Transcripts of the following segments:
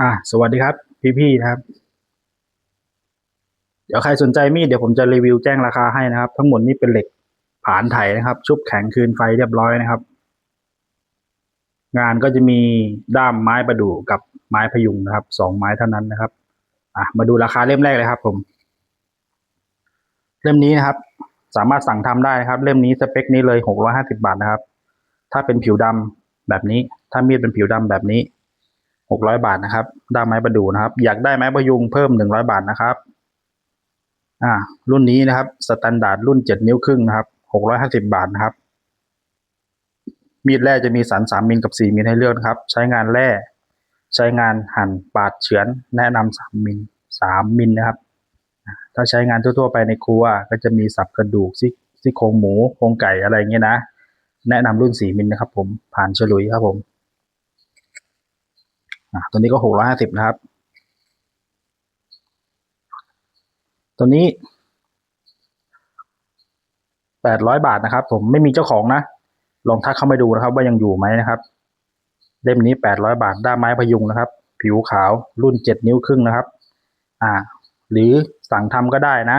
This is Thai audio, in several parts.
อะสวัสดีครับ พี่ๆนะครับ เดี๋ยวใครสนใจมีดเดี๋ยวผมจะรีวิวแจ้งราคาให้นะครับ ทั้งหมดนี้เป็นเหล็กผานไถนะครับ ชุบแข็งคืนไฟเรียบร้อยนะครับ งานก็จะมีด้ามไม้ประดู่กับไม้พยุงนะครับสองไม้เท่านั้นนะครับ อะมาดูราคาเล่มแรกเลยครับ ผม เล่มนี้นะครับ สามารถสั่งทำได้นะครับ เล่มนี้สเปคนี้เลยหกร้อยห้าสิบาทนะครับ ถ้าเป็นผิวดำแบบนี้ ถ้ามีดเป็นผิวดำแบบนี้ หกร้อยบาทนะครับด้ามไม้ประดู่นะครับ อยากได้ไม้ประยุงเพิ่มหนึ่งร้อยบาทนะครับ อ่า รุ่นนี้นะครับสแตนดาร์ดรุ่นเจ็ดนิ้วครึ่งนะครับหกร้อยห้าสิบาทนะครับ มีดแร่จะมีสันสามมิลกับสี่มิลให้เลือกนะครับ ใช้งานแร่ใช้งานหั่นปาดเฉือนแนะนำสามมิลสามมิลนะครับ ถ้าใช้งานทั่วๆไปในครัวก็จะมีสับกระดูกซี่ซี่โครงหมูโครงไก่อะไรเงี้ยนะ แนะนำรุ่นสี่มิลนะครับ ผมผ่านฉลุยครับผม อะตัวนี้ก็หกร้อยห้าสิบนะครับ ตัวนี้แปดร้อยบาทนะครับ ผมไม่มีเจ้าของนะ ลองทักเข้ามาดูนะครับ ว่ายังอยู่ไหมนะครับ เล่มนี้แปดร้อยบาทด้ามไม้พยุงนะครับ ผิวขาวรุ่นเจ็ดนิ้วครึ่งนะครับ อ่า หรือสั่งทำก็ได้นะ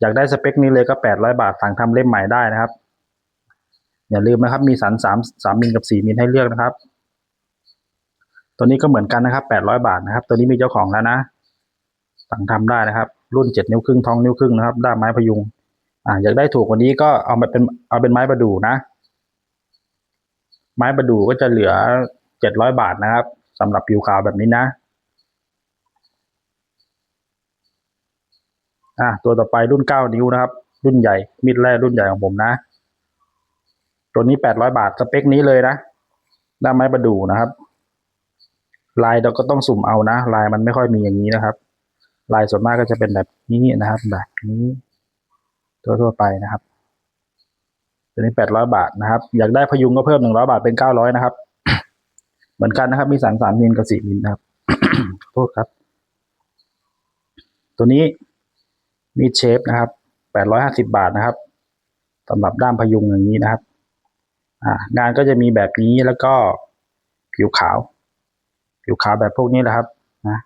อยากได้สเปคนี้เลยก็แปดร้อยบาท สั่งทำเล่มใหม่ได้นะครับ อย่าลืมนะครับ มีสันสามสามมิลกับสี่มิลให้เลือกนะครับ ตัวนี้ก็เหมือนกันนะครับแปดร้อยบาทนะครับ ตัวนี้มีเจ้าของแล้วนะ สั่งทำได้นะครับ รุ่นเจ็ดนิ้วครึ่งทองนิ้วครึ่งนะครับ ด้ามไม้พยุง อ่า อยากได้ถูกกว่านี้ก็เอามาเป็นเอาเป็นไม้ประดู่นะ ไม้ประดู่ก็จะเหลือเจ็ดร้อยบาทนะครับสำหรับผิวขาวแบบนี้นะ อ่าตัวต่อไปรุ่นเก้านิ้วนะครับ รุ่นใหญ่มีดแร่รุ่นใหญ่ของผมนะ ตัวนี้แปดร้อยบาทสเปคนี้เลยนะด้ามไม้ประดู่นะครับ ลายเราก็ต้องสุ่มเอานะลายมันไม่ค่อยมีอย่างนี้นะครับ ลายส่วนมากก็จะเป็นแบบนี้นะครับ แบบนี้ทั่วๆไปนะครับตัวนี้แปดร้อยบาทนะครับ อยากได้พยุงก็เพิ่มหนึ่งร้อยบาทเป็นเก้าร้อยนะครับ เหมือนกันนะครับมีสันสามมิลกับสี่มิลนะครับโทษครับ ตัวนี้มีเชฟนะครับแปดร้อยห้าสิบาทนะครับสำหรับด้ามพยุงอย่างนี้นะครับ อ่างานก็จะมีแบบนี้แล้วก็ผิวขาว ผิวขาวแบบพวกนี้แหละครับนะ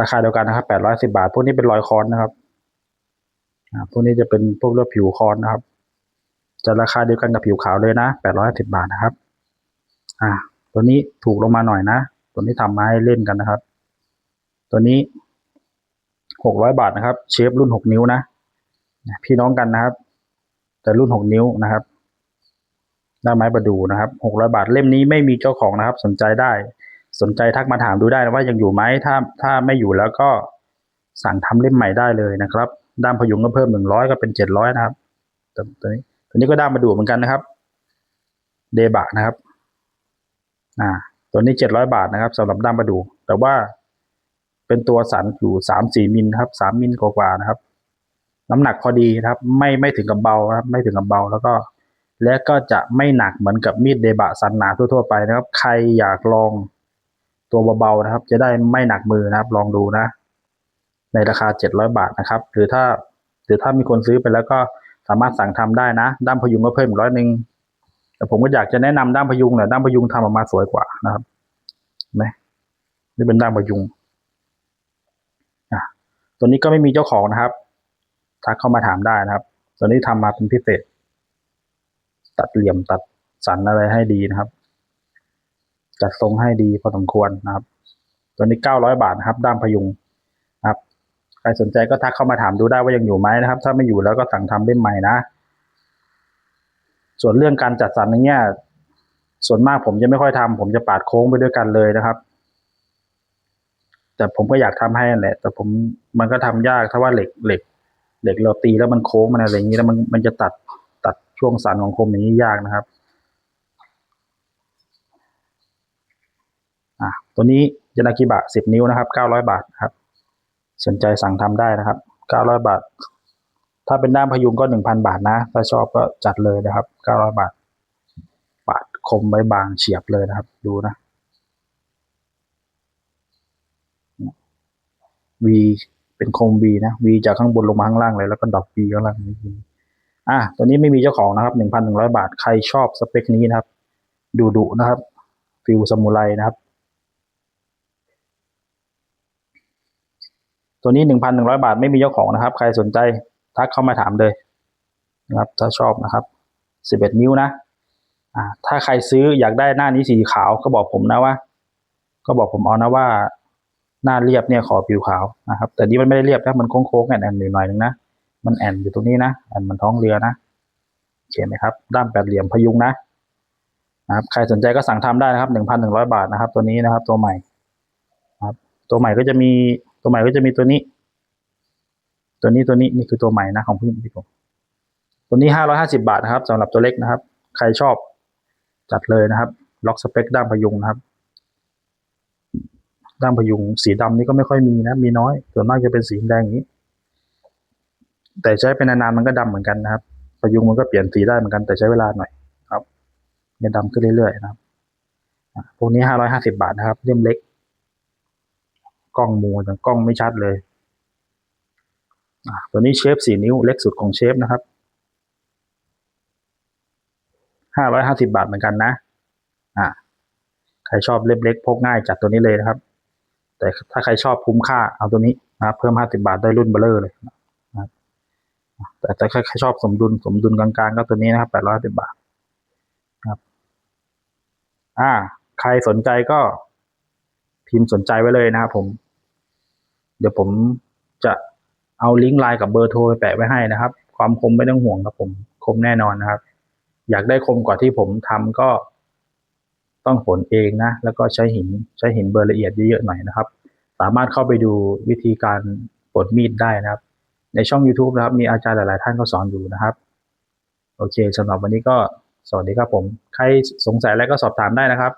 ราคาเดียวกันนะครับแปดร้อยสิบาท พวกนี้เป็นรอยคอนนะครับพวกนี้จะเป็นพวกเลือดผิวคอนนะครับ จะราคาเดียวกันกับผิวขาวเลยนะแปดร้อยสิบาทนะครับ อ่า ตัวนี้ถูกลงมาหน่อยนะ ตัวนี้ทำมาให้เล่นกันนะครับ ตัวนี้หกร้อยบาทนะครับ เชฟรุ่นหกนิ้วนะ พี่น้องกันนะครับ แต่รุ่นหกนิ้วนะครับหน้าไม้ประดูนะครับหกร้อยบาทเล่มนี้ไม่มีเจ้าของนะครับ สนใจได้ สนใจทักมาถามดูได้นะว่ายังอยู่ไหมถ้าถ้าไม่อยู่แล้วก็สั่งทำเล่มใหม่ได้เลยนะครับด้ามพยุงก็เพิ่มหนึ่งร้อยก็เป็นเจ็ดร้อยนะครับตัวนี้ตัวนี้ก็ด้ามประดูเหมือนกันนะครับ เดบะนะครับอ่าตัวนี้เจ็ดร้อยบาทนะครับสำหรับด้ามประดู แต่ว่าเป็นตัวสันอยู่สามสี่มิลครับสามมิลกว่าๆนะครับ น้ำหนักพอดีนะครับ ไม่ไม่ถึงกับเบานะครับ ไม่ถึงกับเบาแล้วก็ และก็จะไม่หนักเหมือนกับมีดเดบะสันหนาทั่วๆไปนะครับ ใครอยากลอง ตัวเบาๆนะครับ จะได้ไม่หนักมือนะครับ ลองดูนะ ในราคาเจ็ดร้อยบาทนะครับ หรือถ้าหรือถ้ามีคนซื้อไปแล้วก็สามารถสั่งทำได้นะ ด้ามพยุงก็เพิ่มร้อยหนึ่งแต่ผมก็อยากจะแนะนำด้ามพยุงหน่อยด้ามพยุงทำออกมาสวยกว่านะครับเห็นไหมนี่เป็นด้ามพยุงอะตัวนี้ก็ไม่มีเจ้าของนะครับทักเข้ามาถามได้นะครับ ตัวนี้ทำมาเป็นพิเศษ ตัดเหลี่ยมตัดสันอะไรให้ดีนะครับ จัดทรงให้ดีพอสมควรนะครับ ตัวนี้เก้าร้อยบาทนะครับ ด้ามพยุงครับ ใครสนใจก็ทักเข้ามาถามดูได้ว่ายังอยู่ไหมนะครับ ถ้าไม่อยู่แล้วก็สั่งทำเล่มใหม่นะ ส่วนเรื่องการจัดสรรอย่เงี้ยส่วนมากผมจะไม่ค่อยทำผมจะปาดโค้งไปด้วยกันเลยนะครับ แต่ผมก็อยากทำให้แหละ แต่ผมมันก็ทำยากถ้าว่าเหล็กเหล็ก เหล็กเราตีแล้วมันโค้งมันอะไรอย่างนี้แล้วมันมันจะตัดตัดช่วงสันของคมอย่างนี้ยากนะครับ อะ ตัวนี้ยานากิบะสิบนิ้วนะครับเก้าร้อยบาทครับ สนใจสั่งทำได้นะครับเก้าร้อยบาท ถ้าเป็นด้ามพยุงก็หนึ่งพันบาทนะ ถ้าชอบก็จัดเลยนะครับเก้าร้อยบาท ปาดคมไว้บางเฉียบเลยนะครับ ดูนะวีเป็นโคมวีนะวีจากข้างบนลงมาข้างล่างเลยแล้วก็ดอกวีข้างล่างนี้อะตัวนี้ไม่มีเจ้าของนะครับหนึ่งพันหนึ่งร้อยบาท ใครชอบสเปคนี้นะครับ ดูดุนะครับ ฟิลซามูไรนะครับ ตัวนี้หนึ่งพันหนึ่งร้อยบาทไม่มีเจ้าของนะครับ ใครสนใจทักเข้ามาถามเลยนะครับถ้าชอบนะครับสิบเอ็ดนิ้วนะอ่าถ้าใครซื้ออยากได้หน้านี้สีขาวก็บอกผมนะว่า ก็บอกผมเอานะว่า หน้าเรียบเนี่ยขอผิวขาวนะครับ แต่นี่มันไม่ได้เรียบนะมันโค้งๆแอนๆอยู่หน่อยนึงนะมันแอนอยู่ตรงนี้นะแอนมันท้องเรือนะเขียนไหมครับด้ามแปดเหลี่ยมพยุงนะนะครับใครสนใจก็สั่งทำได้นะครับหนึ่งพันหนึ่งร้อยบาทนะครับ ตัวนี้นะครับ ตัวใหม่ครับ ตัวใหม่ก็จะมี ตัวใหม่ก็จะมีตัวนี้ ตัวนี้ตัวนี้นี่คือตัวใหม่นะของพี่พี่ผมตัวนี้ห้าร้อยห้าสิบาทนะครับสำหรับตัวเล็กนะครับ ใครชอบจัดเลยนะครับ ล็อกสเปคด้ามพยุงนะครับด้ามพยุงสีดำนี่ก็ไม่ค่อยมีนะ มีน้อย ส่วนมากจะเป็นสีแดงอย่างนี้ แต่ใช้เป็นนานๆมันก็ดำเหมือนกันนะครับ พยุงมันก็เปลี่ยนสีได้เหมือนกันแต่ใช้เวลาหน่อยครับจะดำขึ้นเรื่อยๆนะครับพวกนี้ห้าร้อยห้าสิบาทนะครับเล่มเล็ก กล้องมูแต่กล้องไม่ชัดเลยตัวนี้เชฟสี่นิ้วเล็กสุดของเชฟนะครับห้าร้อยห้าสิบาทเหมือนกันนะอ่าใครชอบเล็บเล็กพกง่ายจัดตัวนี้เลยนะครับ แต่ถ้าใครชอบคุ้มค่าเอาตัวนี้นะเพิ่มห้าสิบาทได้รุ่นเบลเลอร์เลยนะแต่ถ้าใครชอบสมดุลสมดุลกลางๆก็ตัวนี้นะครับแปดร้อยสิบาทครับอ่า ใครสนใจก็พิมพ์สนใจไว้เลยนะครับผม เดี๋ยวผมจะเอาลิงก์ไลน์กับเบอร์โทรไปแปะไว้ให้นะครับ ความคมไม่ต้องห่วงครับผมคมแน่นอนนะครับ อยากได้คมกว่าที่ผมทำก็ ต้องผลเองนะ แล้วก็ใช้หินใช้หินเบอร์ละเอียดเยอะๆหน่อยนะครับ สามารถเข้าไปดูวิธีการปลดมีดได้นะครับ ในช่อง YouTube นะครับ มีอาจารย์หลายๆท่านก็สอนอยู่นะครับ โอเคสำหรับวันนี้ก็สวัสดีครับผม ใครสงสัยอะไรก็สอบถามได้นะครับ